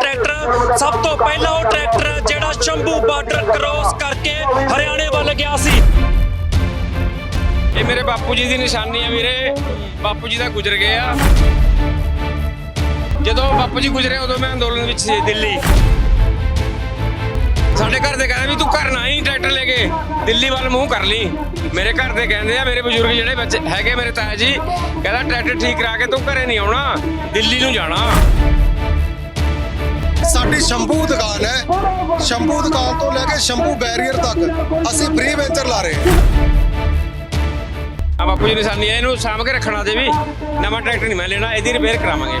Tractor, ਸਭ ਤੋਂ ਪਹਿਲਾਂ ਉਹ ਟਰੈਕਟਰ ਜਿਹੜਾ ਸ਼ੰਭੂ ਬਾਰਡਰ ਕ੍ਰੋਸ ਕਰਕੇ ਹਰਿਆਣੇ ਵੱਲ ਗਿਆ ਸੀ। ਇਹ ਮੇਰੇ ਬਾਪੂ ਜੀ ਦੀ ਨਿਸ਼ਾਨੀ ਹੈ ਵੀਰੇ। ਬਾਪੂ ਜੀ ਦਾ ਗੁਜ਼ਰ ਗਏ ਆ ਜਦੋਂ ਬਾਪੂ ਜੀ ਗੁਜ਼ਰੇ ਉਦੋਂ ਮੈਂ ਅੰਦੋਲਨ ਵਿੱਚ ਸੀ ਦਿੱਲੀ। ਸਾਡੇ ਘਰ ਦੇ ਕਹਿੰਦੇ ਵੀ ਤੂੰ ਘਰ ਨਾ ਹੀ ਟਰੈਕਟਰ ਲੈ ਕੇ। ਦਿੱਲੀ ਵੱਲ ਮੂੰਹ ਕਰ ਲਈ। ਮੇਰੇ ਘਰ ਦੇ ਕਹਿੰਦੇ ਆ, ਮੇਰੇ ਬਜ਼ੁਰਗ ਜਿਹੜੇ ਬੱਚੇ ਹੈਗੇ ਮੇਰੇ ਤਾਇਆ ਜੀ, ਕਹਿੰਦਾ ਟਰੈਕਟਰ ਠੀਕ ਕਰਾ ਕੇ ਤੂੰ ਘਰੇ ਨਹੀਂ ਆਉਣਾ। ਦਿੱਲੀ ਨੂੰ ਜਾਣਾ। ਸਾਡੀ ਸ਼ੰਭੂ ਦੁਕਾਨ ਹੈ। ਸ਼ੰਭੂ ਦੁਕਾਨ ਤੋਂ ਲੈ ਕੇ ਸ਼ੰਭੂ ਬੈਰੀਅਰ ਤੱਕ ਅਸੀਂ ਫ੍ਰੀ ਵੈਂਚਰ ਲਾ ਰਹੇ ਹਾਂ। ਆ ਬਾਪੂ ਜੀ ਨਿਸ਼ਾਨੀ ਹੈ ਇਹਨੂੰ ਸਾਂਭ ਕੇ ਰੱਖਣਾ ਦੇ ਵੀ ਨਵਾਂ ਟਰੈਕਟਰ ਨਹੀਂ ਮੈਂ ਲੈਣਾ, ਇਹਦੀ ਰਿਪੇਅਰ ਕਰਾਵਾਂਗੇ।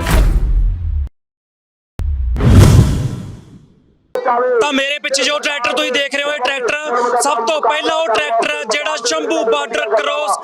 ਤਾਂ ਮੇਰੇ ਪਿੱਛੇ ਜੋ ਟਰੈਕਟਰ ਤੁਸੀਂ ਦੇਖ ਰਹੇ ਹੋ, ਇਹ ਟਰੈਕਟਰ ਸਭ ਤੋਂ ਪਹਿਲਾਂ ਉਹ ਟਰੈਕਟਰ ਜਿਹੜਾ ਸ਼ੰਭੂ ਬਾਰਡਰ ਕ੍ਰੋਸ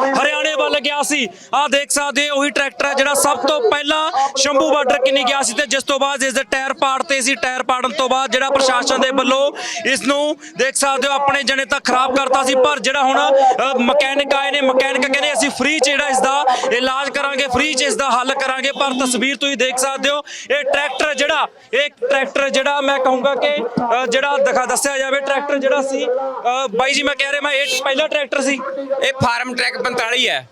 ਹਰਿਆਣੇ ਵੱਲ ਗਿਆ ਸੀ। ਆਹ ਦੇਖ ਸਕਦੇ ਹੋ, ਉਹੀ ਟਰੈਕਟਰ ਹੈ ਜਿਹੜਾ ਸਭ ਤੋਂ ਪਹਿਲਾਂ ਸ਼ੰਭੂ ਬਾਰਡਰ ਕਿੰਨੀ ਗਿਆ ਸੀ ਤੇ ਜਿਸ ਤੋਂ ਬਾਅਦ ਇਸ ਦੇ ਟਾਇਰ ਪਾੜਤੇ ਸੀ। ਟਾਇਰ ਪਾੜਨ ਤੋਂ ਬਾਅਦ ਜਿਹੜਾ ਪ੍ਰਸ਼ਾਸਨ ਦੇ ਵੱਲੋਂ ਇਸ ਨੂੰ ਦੇਖ ਸਕਦੇ ਹੋ, ਆਪਣੇ ਜਣੇ ਤੱਕ ਖਰਾਬ ਕਰਤਾ ਸੀ, ਪਰ ਜਿਹੜਾ ਹੁਣ ਮਕੈਨਿਕ ਆਏ ਨੇ, ਮਕੈਨਿਕ ਕਹਿੰਦੇ ਅਸੀਂ ਫ੍ਰੀ ਚ ਜਿਹੜਾ ਇਸ ਦਾ ਇਲਾਜ ਕਰਾਂਗੇ ਫ੍ਰੀ ਚ ਇਸ ਦਾ ਹੱਲ ਕਰਾਂਗੇ, ਪਰ ਤਸਵੀਰ ਤੁਸੀਂ ਦੇਖ ਸਕਦੇ ਹੋ, ਇਹ ਟਰੈਕਟਰ ਜਿਹੜਾ, ਇਹ ਟਰੈਕਟਰ ਜਿਹੜਾ ਮੈਂ ਕਹੂੰਗਾ ਕਿ ਜਿਹੜਾ ਦਿਖਾ, ਦੱਸਿਆ ਜਾਵੇ, ਟਰੈਕਟਰ ਜਿਹੜਾ ਸੀ ਬਾਈ ਜੀ ਮੈਂ ਕਹਿ ਰਿਹਾ, ਮੈਂ ਇਹ ਪਹਿਲਾ ਟਰੈਕਟਰ ਸੀ। ਇਹ ਫਾਰਮ ਟਰੈਕ 45 ਹੈ।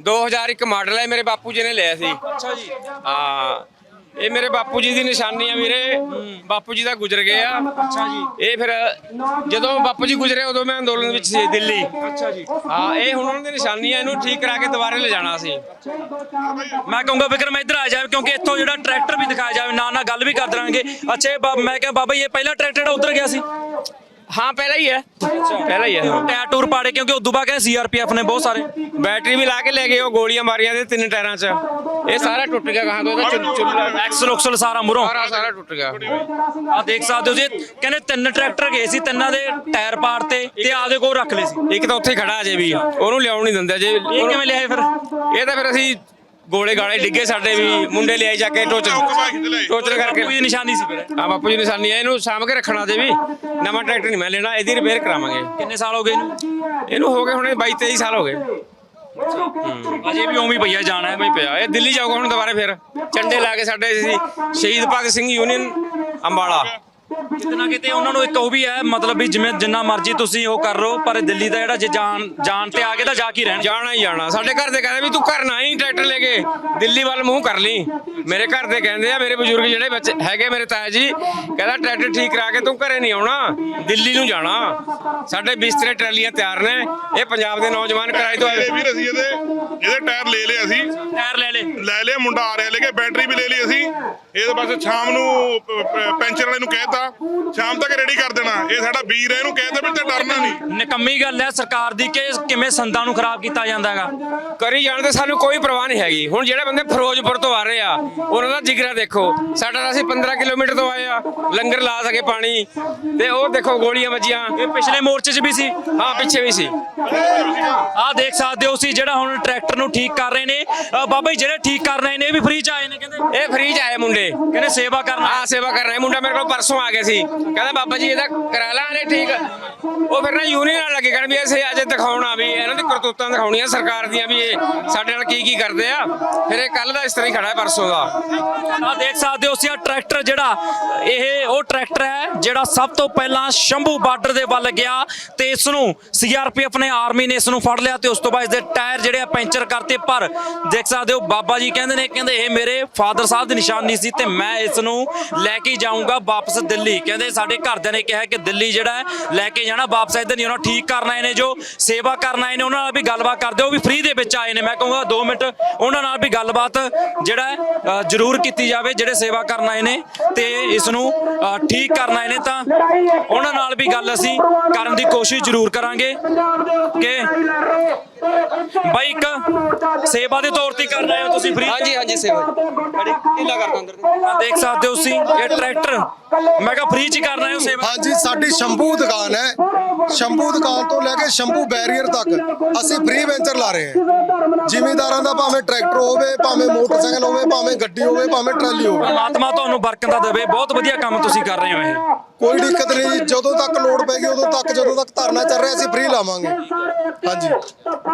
2001 ਮਾਡਲ ਹੈ, ਮੇਰੇ ਬਾਪੂ ਜੀ ਨੇ ਲਿਆ ਸੀ। ਅੱਛਾ ਜੀ ਹਾਂ। ਇਹ ਮੇਰੇ ਬਾਪੂ ਜੀ ਦੀ ਨਿਸ਼ਾਨੀ ਆ ਵੀਰੇ। ਬਾਪੂ ਜੀ ਦਾ ਗੁਜ਼ਰ ਗਏ ਆ ਅੱਛਾ ਜੀ ਇਹ ਫਿਰ ਜਦੋਂ ਬਾਪੂ ਜੀ ਗੁਜ਼ਰੇ, ਉਦੋਂ ਮੈਂ ਅੰਦੋਲਨ ਵਿੱਚ ਸੀ ਦਿੱਲੀ। ਅੱਛਾ ਜੀ ਹਾਂ, ਇਹ ਹੁਣ ਉਹਨਾਂ ਦੀ ਨਿਸ਼ਾਨੀ ਆ, ਇਹਨੂੰ ਠੀਕ ਕਰਾ ਕੇ ਦੁਬਾਰੇ ਲਿਜਾਣਾ ਸੀ। ਮੈਂ ਕਹੂੰਗਾ ਵਿਕਰਮ ਇੱਧਰ ਆ ਜਾਵੇ, ਕਿਉਂਕਿ ਇੱਥੋਂ ਜਿਹੜਾ ਟਰੈਕਟਰ ਵੀ ਦਿਖਾਇਆ ਜਾਵੇ, ਨਾਲ ਨਾਲ ਗੱਲ ਵੀ ਕਰ ਦਰਾਂਗੇ। ਅੱਛਾ, ਇਹ ਬਾ- ਮੈਂ ਕਿਹਾ, ਬਾਬਾ ਜੀ, ਇਹ ਪਹਿਲਾ ਟਰੈਕਟਰ ਜਿਹੜਾ ਉਧਰ ਗਿਆ ਸੀ? ਹਾਂ ਪਹਿਲਾਂ ਹੀ ਹੈ। ਪਹਿਲਾਂ ਹੀ ਹੈ। ਟਾਇਰ ਟੂਰ ਪਾੜੇ ਕਿਉਂਕਿ ਉਦੋਂ ਬਾਅਦ ਕਹਿੰਦੇ ਸੀਆਰਪੀਐਫ ਨੇ ਬਹੁਤ ਸਾਰੇ ਬੈਟਰੀ ਵੀ ਲਾ ਕੇ ਲੈ ਗਏ ਉਹ ਗੋਲੀਆਂ ਮਾਰੀਆਂ ਦੇ ਤਿੰਨ ਟਾਇਰਾਂ 'ਚ। ਇਹ ਸਾਰਾ ਟੁੱਟ ਗਿਆ ਕਹਾਂ ਤੋਂ ਇਹਦਾ ਚੁੱਲ ਐਕਸਲ ਉਕਸਲ ਸਾਰਾ ਮੁਰੋਂ ਸਾਰਾ ਸਾਰਾ ਟੁੱਟ ਗਿਆ। ਆ ਦੇਖ ਸਕਦੇ ਹੋ ਜੀ ਕਹਿੰਦੇ ਤਿੰਨ ਟਰੈਕਟਰ ਗਏ ਸੀ ਤਿੰਨਾਂ ਦੇ ਟਾਇਰ ਪਾੜਤੇ ਤੇ ਆਪਦੇ ਕੋਲ ਰੱਖ ਲਏ ਸੀ। ਇੱਕ ਤਾਂ ਉੱਥੇ ਖੜਾ ਅਜੇ ਵੀ ਉਹਨੂੰ ਲਿਆਉਣ ਨਹੀਂ ਦਿੰਦੇ ਅਜੇ। ਇਹ ਕਿਵੇਂ ਲਿਆਏ ਫਿਰ? ਇਹ ਤਾਂ ਫਿਰ ਅਸੀਂ ਗੋਲੇ ਗਾਲੇ ਡਿੱਗੇ ਸਾਡੇ ਵੀ ਮੁੰਡੇ ਲਿਆਈ ਜਾ ਕੇ ਟੋਚਰ ਟੋਚਰ ਕਰਕੇ। ਕੋਈ ਨਿਸ਼ਾਨੀ ਸੀ ਫਿਰ। ਆ ਬਾਪੂ ਜੀ ਨਿਸ਼ਾਨੀ ਹੈ ਇਹਨੂੰ ਸਾਂਭ ਕੇ ਰੱਖਣਾ ਦੇ ਵੀ। ਨਵਾਂ ਟਰੈਕਟਰ ਨਹੀਂ ਮੈਂ ਲੈਣਾ ਇਹਦੀ ਰਿਪੇਅਰ ਕਰਾਵਾਂਗੇ। ਕਿੰਨੇ ਸਾਲ ਹੋ ਗਏ ਇਹਨੂੰ? ਇਹਨੂੰ ਹੋ ਗਏ ਹੁਣੇ 22 23 ਸਾਲ ਹੋ ਗਏ। ਅਜੇ ਵੀ ਉਵੇਂ ਪਈਆ ਜਾਣਾ ਹੈ ਹੀ ਪਿਆ। ਇਹ ਦਿੱਲੀ ਜਾਊਗਾ ਹੁਣ ਦੁਬਾਰਾ ਫਿਰ। ਝੰਡੇ ਲਾ ਕੇ ਸਾਡੇ ਸੀ ਸ਼ਹੀਦ ਭਗਤ ਸਿੰਘ ਯੂਨੀਅਨ ਅੰਬਾਲਾ। ਕਿਤੇ ਨਾ ਕਿਤੇ ਉਹਨਾਂ ਨੂੰ ਇੱਕ ਉਹ ਵੀ ਹੈ ਮਤਲਬ ਵੀ ਜਿਵੇਂ ਜਿੰਨਾ ਮਰਜ਼ੀ ਤੁਸੀਂ ਉਹ ਕਰ ਲਓ ਪਰ ਦਿੱਲੀ ਦਾ ਜਿਹੜਾ ਜੇ ਜਾਨ ਜਾਨ ਤੇ ਆ ਗਏ ਤਾਂ ਜਾ ਕੇ ਰਹਿਣ? ਜਾਣਾ ਹੀ ਜਾਣਾ। ਸਾਡੇ ਘਰ ਦੇ ਕਹਿੰਦੇ ਵੀ ਤੂੰ ਘਰ ਨਾ ਹੀ ਟਰੈਕਟਰ ਲੈ ਕੇ। ਦਿੱਲੀ ਵੱਲ ਮੂੰਹ ਕਰ ਲਈ। ਮੇਰੇ ਘਰ ਦੇ ਕਹਿੰਦੇ ਆ ਮੇਰੇ ਬਜ਼ੁਰਗ ਜਿਹੜੇ ਬੱਚੇ ਹੈਗੇ ਮੇਰੇ ਤਾਇਆ ਜੀ ਕਹਿੰਦਾ ਟਰੈਕਟਰ ਠੀਕ ਕਰਾ ਕੇ ਤੂੰ ਘਰੇ ਨਹੀਂ ਆਉਣਾ ਦਿੱਲੀ ਨੂੰ ਜਾਣਾ। ਸਾਡੇ ਬਿਸਤਰੇ ਟਰਾਲੀਆਂ ਤਿਆਰ ਨੇ। ਇਹ ਪੰਜਾਬ ਦੇ ਨੌਜਵਾਨ ਕਿਰਾਏ ਤੋਂ ਆਏ। ਵੀਰ ਅਸੀਂ ਇਹਦੇ ਇਹਦੇ ਟਾਇਰ ਲੈ ਲਏ ਅਸੀਂ। ਟਾਇਰ ਲੈ ਲੈ ਲੈ ਲਿਆ ਮੁੰਡਾ ਆ ਰਿਹਾ ਲੈ ਕੇ ਬੈਟਰੀ ਵੀ ਲੈ ਲਈ ਅਸੀਂ। ਇਹਦੇ ਬਸ ਸ਼ਾਮ ਨੂੰ ਪੈਂਚਰ ਵਾਲੇ ਨੂੰ ਕਹਿਤਾ ਸ਼ਾਮ ਤੱਕ ਰੈਡੀ ਕਰ ਦੇਣਾ। ਇਹ ਸਾਡਾ ਵੀਰ ਹੈ ਇਹਨੂੰ ਕਹਿਤਾ ਵੀ ਤੇ ਡਰਨਾ ਨਹੀਂ। ਨਿਕੰਮੀ ਗੱਲ ਹੈ ਸਰਕਾਰ ਦੀ ਕਿ ਕਿਵੇਂ ਸੰਦਾਂ ਨੂੰ ਖਰਾਬ ਕੀਤਾ ਜਾਂਦਾ ਹੈਗਾ ਕਰੀ ਜਾਣ ਤੇ ਸਾਨੂੰ ਕੋਈ ਪਰਵਾਹ ਨਹੀਂ ਹੈਗੀ। ਹੁਣ ਜਿਹੜੇ ਬੰਦੇ ਫਿਰੋਜ਼ਪੁਰ ਤੋਂ ਆ ਰਹੇ ਆ ਉਹਨਾਂ ਦਾ ਜਿਗਰਾ ਦੇਖੋ। ਸਾਡਾ ਤਾਂ ਅਸੀਂ 15 ਕਿਲੋਮੀਟਰ ਤੋਂ ਆਏ ਆ ਲੰਗਰ ਲਾ ਸਕੇ ਪਾਣੀ। ਤੇ ਉਹ ਦੇਖੋ ਗੋਲੀਆਂ ਵੱਜੀਆਂ। ਇਹ ਪਿਛਲੇ ਮੋਰਚੇ 'ਚ ਵੀ ਸੀ। ਹਾਂ ਪਿੱਛੇ ਵੀ ਸੀ। ਆਹ ਦੇਖ ਸਕਦੇ ਹੋ ਸੀ ਜਿਹੜਾ ਹੁਣ ਟਰੈਕਟਰ ਨੂੰ ਠੀਕ ਕਰ ਰਹੇ ਨੇ। ਬਾਬਾ ਜੀ ਜਿਹੜੇ ਠੀਕ ਕਰ ਰਹੇ ਨੇ ਇਹ ਵੀ ਫ੍ਰੀ 'ਚ ਆਏ ਨੇ ਕਹਿੰਦੇ। ਇਹ ਫ੍ਰੀ ਚ ਆਏ ਮੁੰਡੇ। ਕਹਿੰਦੇ ਸੇਵਾ ਕਰਨਾ ਆ ਸੇਵਾ ਕਰ ਰਹੇ। ਮੁੰਡਾ ਮੇਰੇ ਕੋਲ ਪਰਸੋਂ ਆ ਗਿਆ ਸੀ। ਕਹਿੰਦਾ, ਬਾਬਾ ਜੀ, ਇਹਦਾ ਕਰਾ ਲਾਂਗੇ ਠੀਕ। ਉਹ ਫਿਰ ਨਾ ਯੂਨੀਅਨ ਨਾਲ ਲੱਗੇ, ਕਹਿਣ ਵੀ ਅਸੀਂ ਅੱਜ ਦਿਖਾਉਣਾ ਵੀ ਇਹਨਾਂ ਦੀ ਕਰਤੂਤਾਂ ਦਿਖਾਉਣੀਆਂ ਸਰਕਾਰ ਦੀਆਂ ਵੀ ਇਹ ਸਾਡੇ ਨਾਲ ਕੀ ਕੀ ਕਰਦੇ ਆ। ਫਿਰ ਇਹ ਕੱਲ ਦਾ ਇਸ ਤਰ੍ਹਾਂ ਹੀ ਖੜਾ ਹੈ, ਪਰਸੋਂ ਦਾ। ਆ ਦੇਖ ਸਕਦੇ ਹੋ ਸੀ ਟਰੈਕਟਰ ਜਿਹੜਾ, ਇਹ ਉਹ ਟਰੈਕਟਰ ਹੈ, ਜਿਹੜਾ ਸਭ ਤੋਂ ਪਹਿਲਾਂ ਸ਼ੰਭੂ ਬਾਰਡਰ ਦੇ ਵੱਲ ਗਿਆ ਤੇ ਇਸ ਨੂੰ ਸੀਆਰਪੀਐਫ ਨੇ, ਆਰਮੀ ਨੇ ਇਸ ਨੂੰ ਫੜ ਲਿਆ ਤੇ ਉਸ ਤੋਂ ਬਾਅਦ ਇਸ ਦੇ ਟਾਇਰ ਜਿਹੜੇ ਆ ਪੈਂਚਰ ਕਰਤੇ। ਪਰ ਦੇਖ ਸਕਦੇ ਹੋ, ਬਾਬਾ ਜੀ ਕਹਿੰਦੇ ਨੇ, ਕਹਿੰਦੇ ਇਹ ਮੇਰੇ ਫਾਦਰ ਸਾਹਿਬ ਦੀ ਨਿਸ਼ਾਨੀ ਸੀ ਤੇ ਮੈਂ ਇਸ ਨੂੰ ਲੈ ਕੇ ਜਾਊਂਗਾ ਵਾਪਸ ਦਿੱਲੀ। ਕਹਿੰਦੇ ਸਾਡੇ ਘਰਦਿਆਂ ਨੇ ਕਿਹਾ ਕਿ ਦਿੱਲੀ ਜਿਹੜਾ ਹੈ, ਲੈ ਕੇ ਜਾਣਾ ਵਾਪਸ ਇੱਧਰ ਨਹੀਂ, ਉਹਨਾਂ ਠੀਕ ਕਰਨ ਆਏ ਨੇ ਜੋ ਸੇਵਾ ਕਰਨ ਆਏ ਨੇ, ਉਹਨਾਂ ਨਾਲ ਵੀ ਗੱਲਬਾਤ ਕਰਦੇ ਉਹ ਵੀ ਫ੍ਰੀ ਦੇ ਵਿੱਚ ਆਏ ਨੇ। ਮੈਂ ਕਹੂੰਗਾ 2 ਮਿੰਟ ਉਹਨਾਂ ਨਾਲ ਵੀ ਗੱਲਬਾਤ ਜਿਹੜਾ ਜ਼ਰੂਰ ਕੀਤੀ ਜਾਵੇ, ਜਿਹੜੇ ਸੇਵਾ ਕਰਨ ਆਏ ਨੇ ਤੇ ਇਸ ਨੂੰ ਠੀਕ ਕਰਨ ਆਏ ਨੇ ਤਾਂ ਉਹਨਾਂ ਨਾਲ ਵੀ ਗੱਲ ਅਸੀਂ ਕਰਨ ਦੀ ਕੋਸ਼ਿਸ਼ ਜ਼ਰੂਰ ਕਰਾਂਗੇ ਕਿ ਬਾਈ ਇੱਕ ਸੇਵਾ ਦੇ ਤੌਰ ਤੇ ਕਰ ਰਹੇ ਹੋ ਤੁਸੀਂ ਫ੍ਰੀ ਹਾਂਜੀ ਹਾਂਜੀ ਸੇਵਾ। ਬੜੀ ਢੀਲਾ ਕਰ ਦੋ ਅੰਦਰ ਦੇਖ ਸਕਦੇ ਹੋ ਤੁਸੀਂ ਇਹ ਟਰੈਕਟਰ। ਮੈਂ ਕਿਹਾ ਫ੍ਰੀ ਚ ਹੀ ਕਰ ਰਹੇ ਹੋ ਸੇਵਾ। ਹਾਂਜੀ ਸਾਡੀ ਸ਼ੰਭੂ ਦੁਕਾਨ ਹੈ। ਸ਼ੰਭੂ ਦੁਕਾਨ ਤੋਂ ਲੈ ਕੇ ਸ਼ੰਭੂ ਬੈਰੀਅਰ ਤੱਕ ਅਸੀਂ ਫ੍ਰੀ ਵੈਂਚਰ ਲਾ ਰਹੇ ਹਾਂ। ਜ਼ਿਮੀਂਦਾਰਾਂ ਦਾ ਭਾਵੇਂ ਟਰੈਕਟਰ ਹੋਵੇ ਭਾਵੇਂ ਮੋਟਰਸਾਈਕਲ ਹੋਵੇ ਭਾਵੇਂ ਗੱਡੀ ਹੋਵੇ ਭਾਵੇਂ ਟਰਾਲੀ ਹੋਵੇ। ਪਰਮਾਤਮਾ ਤੁਹਾਨੂੰ ਬਰਕਤਾਂ ਦੇਵੇ। ਬਹੁਤ ਵਧੀਆ ਕੰਮ ਤੁਸੀਂ ਕਰ ਰਹੇ ਹੋ ਇਹ। ਕੋਈ ਦਿੱਕਤ ਨਹੀਂ ਜੀ, ਜਦੋਂ ਤੱਕ ਲੋੜ ਪੈਗੀ ਉਦੋਂ ਤੱਕ ਜਦੋਂ ਤੱਕ ਧਰਨਾ ਚੱਲ ਰਿਹਾ ਅਸੀਂ ਫ੍ਰੀ ਲਾਵਾਂਗੇ। ਹਾਂਜੀ।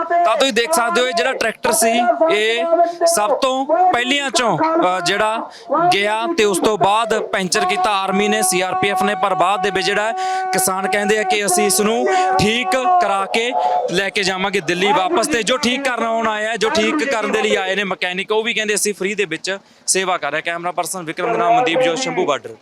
ਤਾਂ ਤੁਸੀਂ ਦੇਖ ਸਕਦੇ ਹੋ ਇਹ ਜਿਹੜਾ ਟਰੈਕਟਰ ਸੀ ਇਹ ਸਭ ਤੋਂ ਪਹਿਲੀਆਂ ਚੋਂ ਅ, ਜਿਹੜਾ ਗਿਆ ਤੇ ਉਸ ਤੋਂ ਬਾਅਦ ਪੈਂਚਰ ਕੀਤਾ ਆਰਮੀ ਨੇ ਸੀਆਰਪੀਐਫ ਨੇ ਪਰ ਬਾਅਦ ਦੇ ਵਿੱਚ ਜਿਹੜਾ ਕਿਸਾਨ ਕਹਿੰਦੇ ਆ ਕਿ ਅਸੀਂ ਇਸ ਨੂੰ ਠੀਕ ਕਰਾ ਕੇ ਲੈ ਕੇ ਜਾਵਾਂਗੇ ਦਿੱਲੀ ਵਾਪਸ ਤੇ ਜੋ ਠੀਕ ਕਰਨ ਆਉਣ ਆਇਆ ਹੈ, ਜੋ ਠੀਕ ਕਰਨ ਦੇ ਲਈ ਆਏ ਨੇ ਮਕੈਨਿਕ ਉਹ ਵੀ ਕਹਿੰਦੇ ਅਸੀਂ ਫ੍ਰੀ ਦੇ ਵਿੱਚ ਸੇਵਾ ਕਰ ਰਹੇ ਹਾਂ। ਕੈਮਰਾ ਪਰਸਨ ਵਿਕਰਮ ਦੇ ਨਾਮ ਮਨਦੀਪ ਜੋ ਸ਼ੰਭੂ ਬਾਰਡਰ।